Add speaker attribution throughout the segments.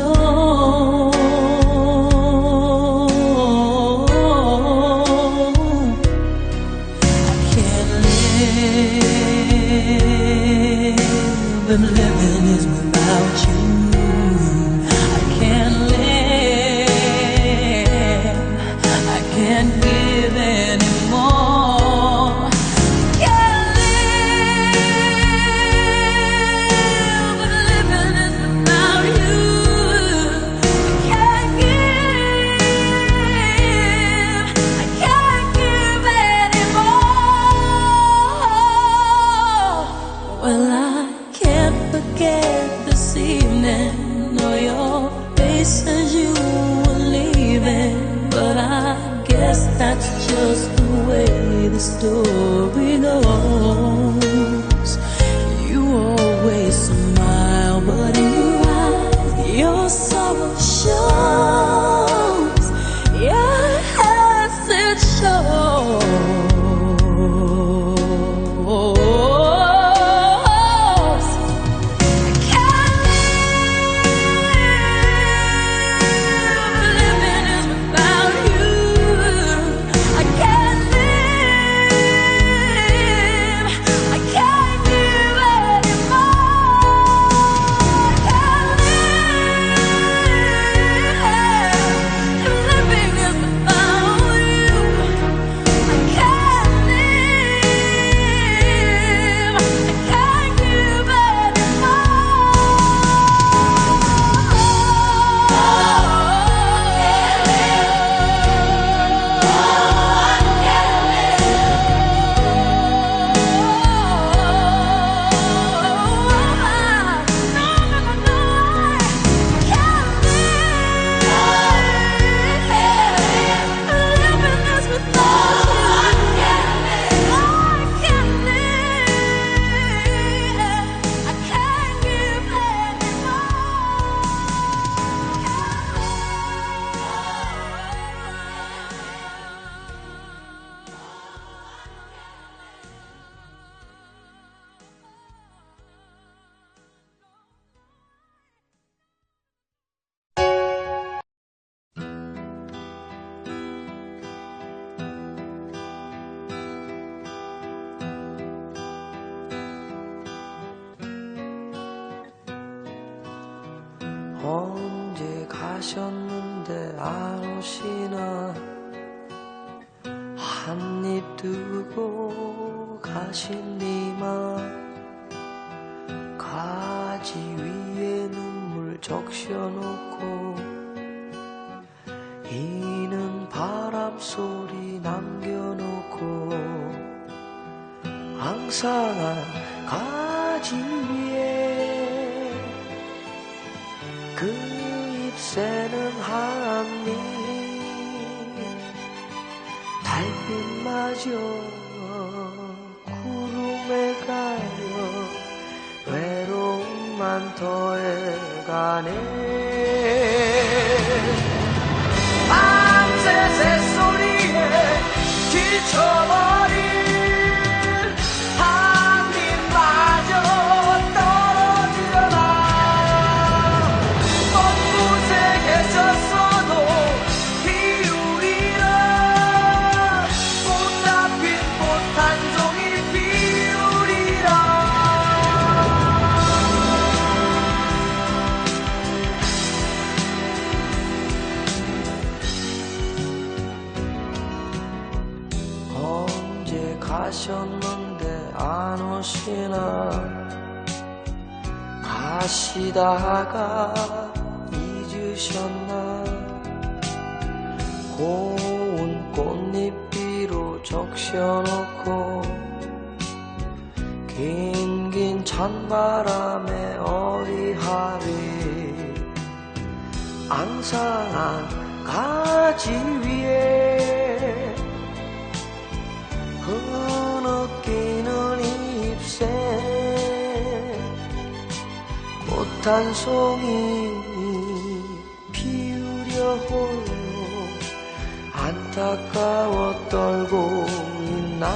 Speaker 1: oh
Speaker 2: 언제 가셨는데 안 오시나? 한 입 두고 가신 이만 가지 위에 눈물 적셔놓고 이는 바람 소리 남겨놓고 항상 가지 위에 그 입새는 한니. 달빛마저 구름에 가려 외로움만 더해가네. 밤새 새소리에 기쳐버 가시다가 잊으셨나? 고운 꽃잎비로 적셔놓고 긴긴 찬바람에 어리하리. 앙상한 가지 위에 꽃한 송이 피우려 홀로 안타까워 떨고 있나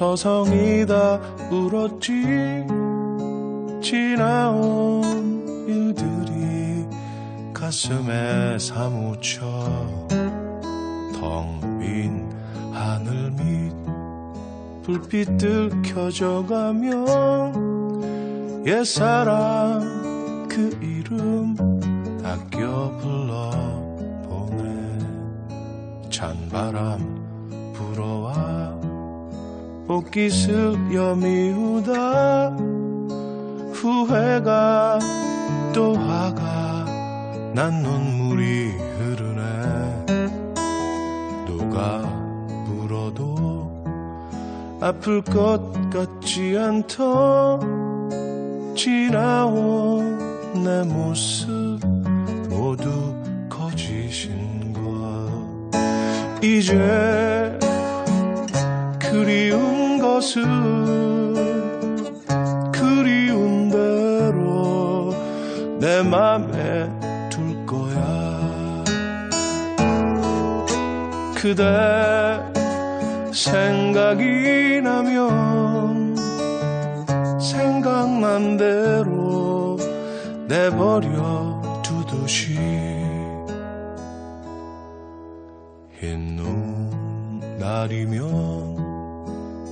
Speaker 3: 서성이다 울었지. 지나온 일들이 가슴에 사무쳐 텅빈 하늘 밑 불빛들 켜져가면 옛사랑 그 이름 아껴 불러보내 찬바람 불어와 옷깃을 여미우다. 후회가 또 화가 난 눈물이 흐르네. 누가 불어도 아플 것 같지 않던 지나온 내 모습 모두 거짓인 것 이제 그리운 것은 그리운 대로 내 맘에 둘 거야. 그대 생각이 나면 생각난 대로 내버려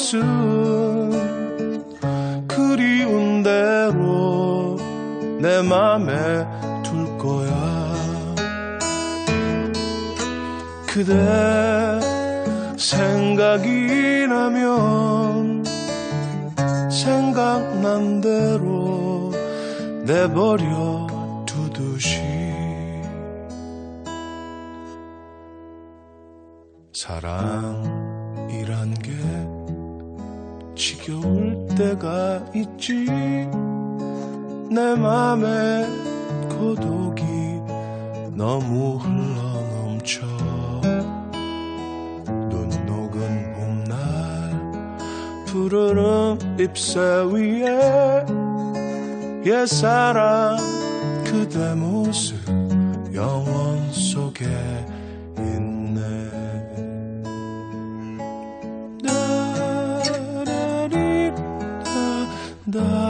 Speaker 3: 것은 그리운 대로 내 맘에 둘 거야. 그대 생각이 나면 생각난 대로 내버려 두듯이 사랑이란 게 지겨울 때가 있지. 내 맘에 고독이 너무 흘러 넘쳐. 눈 녹은 봄날 푸르른 잎새 위에 옛사랑 그대 모습 영원 속에 흰